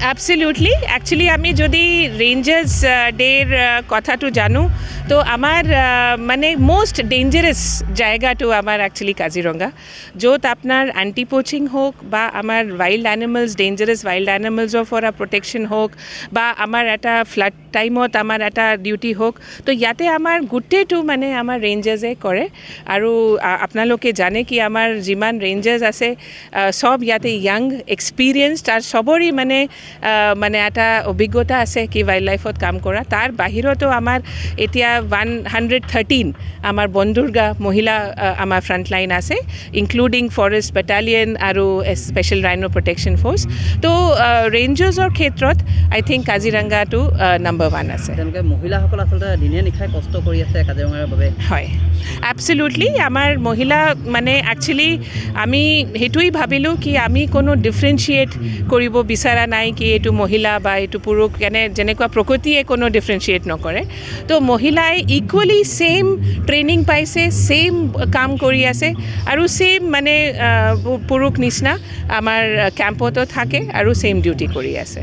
Absolutely actually আমি যদি Rangers ডেৰ কথাটো জানো, তো আমাৰ মানে মষ্ট ডেঞ্জাৰাছ জায়গাটো আমাৰ একচুৱেলি কাজিৰঙা য'ত আপোনাৰ এণ্টি প'চিং হওক বা আমাৰ ৱাইল্ড এনিমেলছ ডেঞ্জাৰাছ ৱাইল্ড এনিমেলছৰ পৰা প্ৰটেকশ্যন হওক বা আমাৰ এটা ফ্লাড টাইমত আমাৰ এটা ডিউটি হওক তো ইয়াতে আমাৰ গোটেইটো মানে আমাৰ ৰেঞ্জাৰ্ছে কৰে আৰু আ- আপোনালোকে জানে কি আমাৰ যিমান ৰেঞ্জাৰ্ছ আছে চব ইয়াতে য়াং এক্সপিৰিয়েঞ্চড আৰু চবৰে মানে মানে এটা অভিজ্ঞতা আছে কি ৱাইল্ড লাইফত কাম কৰা। তাৰ বাহিৰতো আমাৰ এতিয়া ওৱান হাণ্ড্ৰেড থাৰ্টিন আমাৰ বনদুৰ্গা মহিলা আমাৰ ফ্ৰণ্টলাইন আছে ইনক্লুডিং ফৰেষ্ট বেটালিয়ন আৰু স্পেচিয়েল ৰাইনো প্ৰটেকশ্যন ফ'ৰ্চ তো ৰেঞ্জাৰ্ছৰ ক্ষেত্ৰত আই থিংক কাজিৰঙাটো নাম্বাৰ ওৱান আছে। তেওঁলোকে মহিলাসকল আচলতে দিনে নিশাই কষ্ট কৰি আছে কাজিৰঙাৰ বাবে। হয়। এবছলিউটলি আমাৰ মহিলা মানে একচুৱেলি আমি সেইটোৱেই ভাবিলোঁ কি আমি কোনো ডিফাৰেঞ্চিয়েট কৰিব বিচৰা নাই কি এইটো মহিলা বা এইটো পুৰুষ এনে যেনেকুৱা প্ৰকৃতিয়ে কোনো ডিফাৰেঞ্চিয়েট নকৰে। তো মহিলাই ইকুৱেলি ছেইম ট্ৰেইনিং পাইছে ছেইম কাম কৰি আছে আৰু ছেইম মানে পুৰুষ নিচিনা আমাৰ কেম্পতো থাকে আৰু ছেইম ডিউটি কৰি আছে।